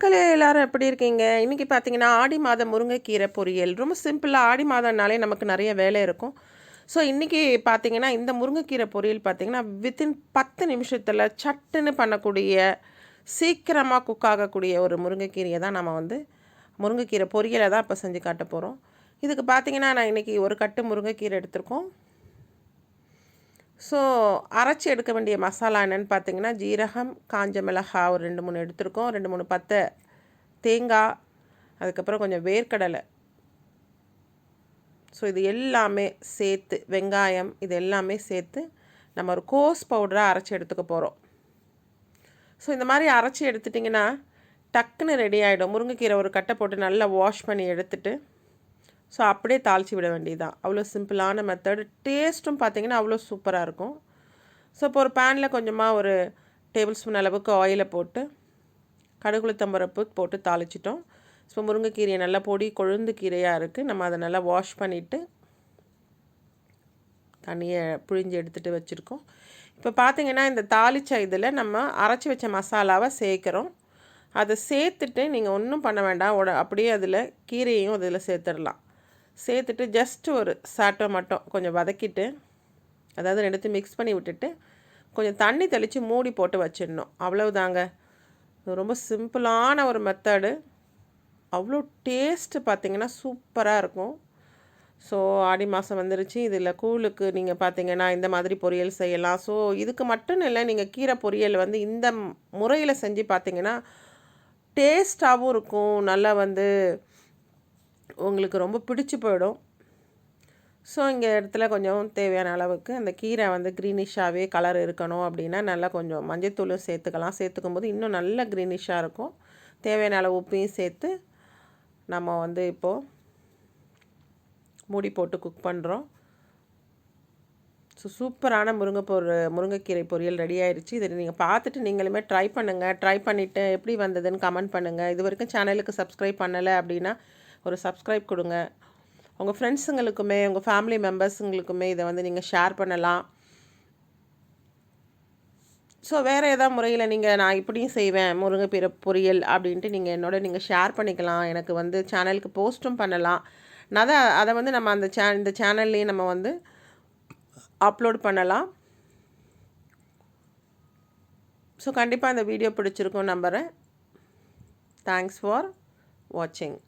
மக்களே எல்லாரும் எப்படி இருக்கீங்க? இன்றைக்கி பார்த்தீங்கன்னா ஆடி மாதம் முருங்கைக்கீரை பொரியல். ரொம்ப சிம்பிளாக ஆடி மாதம்னாலே நமக்கு நிறைய வேலை இருக்கும். ஸோ இன்றைக்கி பார்த்தீங்கன்னா இந்த முருங்கைக்கீரை பொரியல் பார்த்திங்கன்னா வித்தின் பத்து நிமிஷத்தில் சட்டுன்னு பண்ணக்கூடிய சீக்கிரமாக குக் ஆகக்கூடிய ஒரு முருங்கைக்கீரையை தான் நம்ம வந்து முருங்கைக்கீரை பொரியலை தான் இப்போ செஞ்சு காட்ட போகிறோம் இதுக்கு பார்த்தீங்கன்னா நான் இன்றைக்கி ஒரு கட்டு முருங்கைக்கீரை எடுத்திருக்கோம். ஸோ அரைச்சி எடுக்க வேண்டிய மசாலா என்னென்னு பார்த்தீங்கன்னா ஜீரகம் காஞ்ச மிளகா ஒரு ரெண்டு மூணு எடுத்திருக்கோம். ரெண்டு மூணு பத்தை தேங்காய் அதுக்கப்புறம் கொஞ்சம் வேர்க்கடலை. ஸோ இது எல்லாமே சேர்த்து வெங்காயம் இது எல்லாமே சேர்த்து நம்ம ஒரு கோஸ் பவுடராக அரைச்சி எடுத்துக்க போகிறோம் ஸோ இந்த மாதிரி அரைச்சி எடுத்துட்டிங்கன்னா டக்குன்னு ரெடி ஆகிடும் முருங்கைக்கீரை ஒரு கட்டை போட்டு நல்லா வாஷ் பண்ணி எடுத்துட்டு ஸோ அப்படியே தாளித்து விட வேண்டியதுதான். அவ்வளோ சிம்பிளான மெத்தடு டேஸ்ட்டும் பார்த்திங்கன்னா அவ்வளோ சூப்பராக இருக்கும். ஸோ இப்போ ஒரு பேனில் கொஞ்சமாக ஒரு டேபிள் ஸ்பூன் அளவுக்கு ஆயிலை போட்டு கடுகுளுத்தம்பரப்பு போட்டு தாளிச்சிட்டோம். ஸோ முருங்கைக்கீரையை நல்லா பொடி கொழுந்து கீரையாக இருக்குது நம்ம அதை நல்லா வாஷ் பண்ணிவிட்டு தண்ணியை புழிஞ்சு எடுத்துகிட்டு வச்சுருக்கோம். இப்போ பார்த்திங்கன்னா இந்த தாளிச்ச இதில் நம்ம அரைச்சி வச்ச மசாலாவை சேர்க்குறோம். அதை சேர்த்துட்டு நீங்கள் ஒன்றும் பண்ண வேண்டாம். உட அப்படியே அதில் கீரையும் அதில் சேர்த்துடலாம். சேர்த்துட்டு ஜஸ்ட் ஒரு சாட்டை மட்டும் கொஞ்சம் வதக்கிட்டு அதாவது ரெண்டுத்தையும் மிக்ஸ் பண்ணி விட்டுட்டு கொஞ்சம் தண்ணி தெளித்து மூடி போட்டு வச்சிடணும். அவ்வளவுதாங்க. ரொம்ப சிம்பிளான ஒரு மெத்தடு அவ்வளோ டேஸ்ட்டு பார்த்திங்கன்னா சூப்பராக இருக்கும். ஸோ ஆடி மாதம் வந்துருச்சு. இதில் கூழுக்கு நீங்கள் பார்த்தீங்கன்னா இந்த மாதிரி பொரியல் செய்யலாம். ஸோ இதுக்கு மட்டும் இல்லை நீங்கள் கீரை பொரியல் வந்து இந்த முறையில் செஞ்சு பார்த்தீங்கன்னா டேஸ்ட்டாகவும் இருக்கும். நல்லா வந்து உங்களுக்கு ரொம்ப பிடிச்சி போயிடும். ஸோ இங்கே இடத்துல கொஞ்சம் தேவையான அளவுக்கு அந்த கீரை வந்து க்ரீனிஷாகவே கலர் இருக்கணும் அப்படின்னா நல்லா கொஞ்சம் மஞ்சத்தூளும் சேர்த்துக்கலாம். சேர்த்துக்கும் போது இன்னும் நல்ல க்ரீனிஷாக இருக்கும். தேவையான அளவு உப்பையும் சேர்த்து நம்ம வந்து இப்போது மூடி போட்டு குக் பண்ணுறோம் ஸோ சூப்பரான முருங்கை பொரு முருங்கைக்கீரை பொரியல் ரெடி ஆயிடுச்சு இதை நீங்கள் பார்த்துட்டு நீங்களுமே ட்ரை பண்ணுங்கள் ட்ரை பண்ணிவிட்டு எப்படி வந்ததுன்னு கமெண்ட் பண்ணுங்கள் இது வரைக்கும் சேனலுக்கு சப்ஸ்கிரைப் பண்ணலை அப்படின்னா ஒரு சப்ஸ்கிரைப் கொடுங்க. உங்கள் ஃப்ரெண்ட்ஸுங்களுக்குமே உங்கள் ஃபேமிலி மெம்பர்ஸுங்களுக்குமே இதை வந்து நீங்கள் ஷேர் பண்ணலாம். ஸோ வேறு ஏதாவது முறையில் நீங்கள் நான் இப்படியும் செய்வேன் முருங்கைப்பீர பொரியல் அப்படின்ட்டு நீங்கள் என்னோட நீங்கள் ஷேர் பண்ணிக்கலாம். எனக்கு வந்து சேனலுக்கு போஸ்ட்டும் பண்ணலாம். நான் அதை அதை வந்து நம்ம அந்த சே இந்த சேனல்லையும் நம்ம வந்து அப்லோட் பண்ணலாம். ஸோ கண்டிப்பாக அந்த வீடியோ பிடிச்சிருக்கும் நம்புகிறேன் தேங்க்ஸ் ஃபார் வாட்சிங்